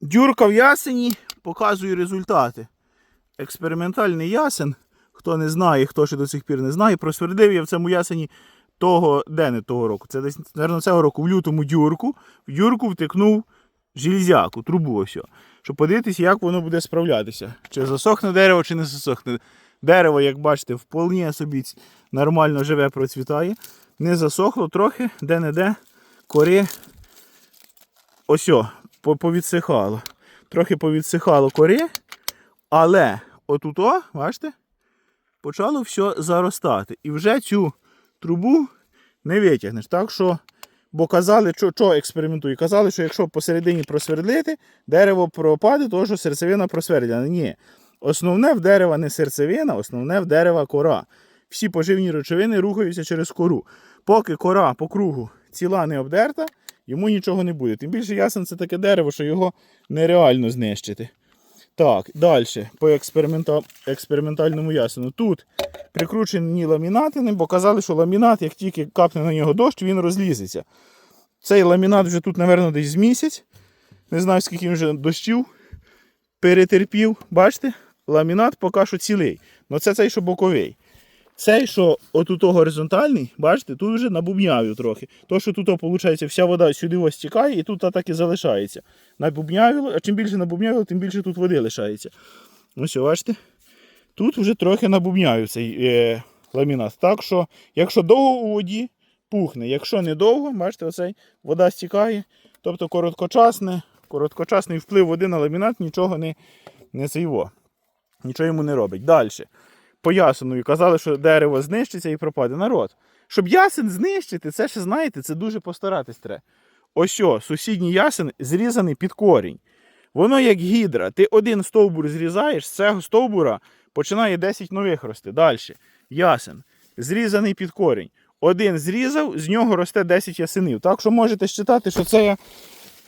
Дюрка в ясені, показую результати. Експериментальний ясен. Хто не знає, хто ще до сих пір не знає, просвердив я в цьому ясені того, де не того року. Це десь, мабуть, цього року в лютому дюрку. В дюрку втикнув железяку, трубу ось. Щоб подивитися, як воно буде справлятися. Чи засохне дерево, чи не засохне. Дерево, як бачите, вполне собі нормально живе, процвітає. Не засохло трохи, де-не-де кори ось повідсихало. Трохи повідсихало кори, але отут, бачите, почало все заростати. І вже цю трубу не витягнеш. Так що, бо казали, що, що експериментую? Казали, що якщо посередині просвердлити, дерево пропаде, тому що серцевина просвердлена. Ні. Основне в дерева не серцевина, основне в дерева кора. Всі поживні речовини рухаються через кору. Поки кора по кругу ціла не обдерта, йому нічого не буде. Тим більше ясен це таке дерево, що його нереально знищити. Так, далі по експеримента... експериментальному ясену. Тут прикручені ламінатини, бо казали, що ламінат, як тільки капне на нього дощ, він розлізеться. Цей ламінат вже тут, мабуть, десь з місяць. Не знаю, скільки він вже дощів перетерпів. Бачите? Ламінат поки що цілий. Ну це цей, що боковий. Цей, що отут горизонтальний, бачите, тут вже набубнявив трохи. То, що тут, виходить, вся вода сюди ось стікає і тут так і залишається. Набубнявило, а чим більше набубнявило, тим більше тут води лишається. Ось, бачите? Тут вже трохи набубнявив цей е, ламінат. Так що, якщо довго у воді, пухне. Якщо не довго, бачите, оцей вода стікає. Тобто короткочасне, короткочасний вплив води на ламінат нічого не, не цейво. Нічого йому не робить. Далі. По ясену казали, що дерево знищиться і пропаде. Народ. Щоб ясен знищити, це ще знаєте, це дуже постаратись треба. Ось о, сусідній ясен зрізаний під корінь. Воно як гідра. Ти один стовбур зрізаєш, з цього стовбура починає 10 нових рости. Далі. Ясен. Зрізаний під корінь. Один зрізав, з нього росте 10 ясенів. Так що можете считати, що це я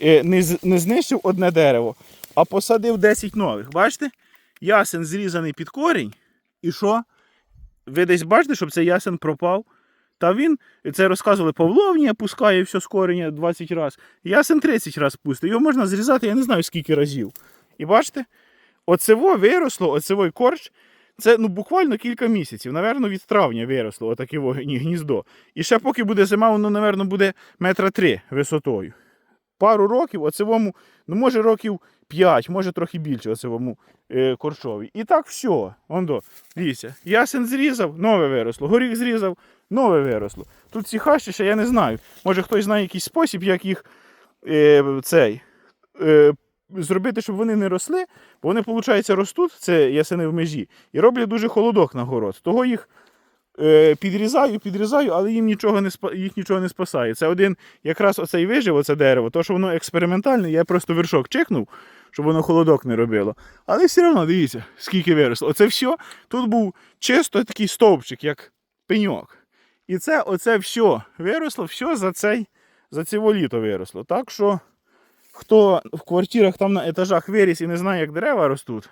е, не знищив одне дерево, а посадив 10 нових. Бачите? Ясен зрізаний під корінь. І що? Ви десь бачите, щоб цей ясен пропав? Та він, це розказували, Павловні пускає все з кореня 20 разів. Ясен 30 разів пустить. Його можна зрізати, я не знаю скільки разів. І бачите, оцево виросло, оцевой корч. Це ну, буквально кілька місяців. Наверно, від травня виросло отаке гніздо. І ще поки буде зима, воно, напевно, буде метра три висотою. Пару років оцевому, ну може років 5, може трохи більше оцевому е, корчові. І так все. Ондо, дивіться, ясен зрізав, нове виросло. Горіх зрізав, нове виросло. Тут ці хащі ще я не знаю. Може хтось знає якийсь спосіб, як їх е, цей, е, зробити, щоб вони не росли, бо вони, виходить, ростуть, це ясени в межі, і роблять дуже холодок на город. Того їх підрізаю, підрізаю, але їм нічого не їх нічого не спасає. Це один якраз оцей вижив, оце дерево, то що воно експериментальне, я просто вершок чихнув, щоб воно холодок не робило. Але все одно, дивіться, скільки виросло. Оце все. Тут був чисто такий стовпчик, як пеньок. І це оце все виросло, все за цей, за цього літо виросло. Так що, хто в квартирах там на етажах виріс і не знає, як дерева ростуть,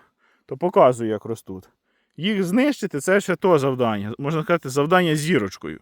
то показую, як ростуть. Їх знищити це ще то завдання. Можна сказати, завдання зірочкою.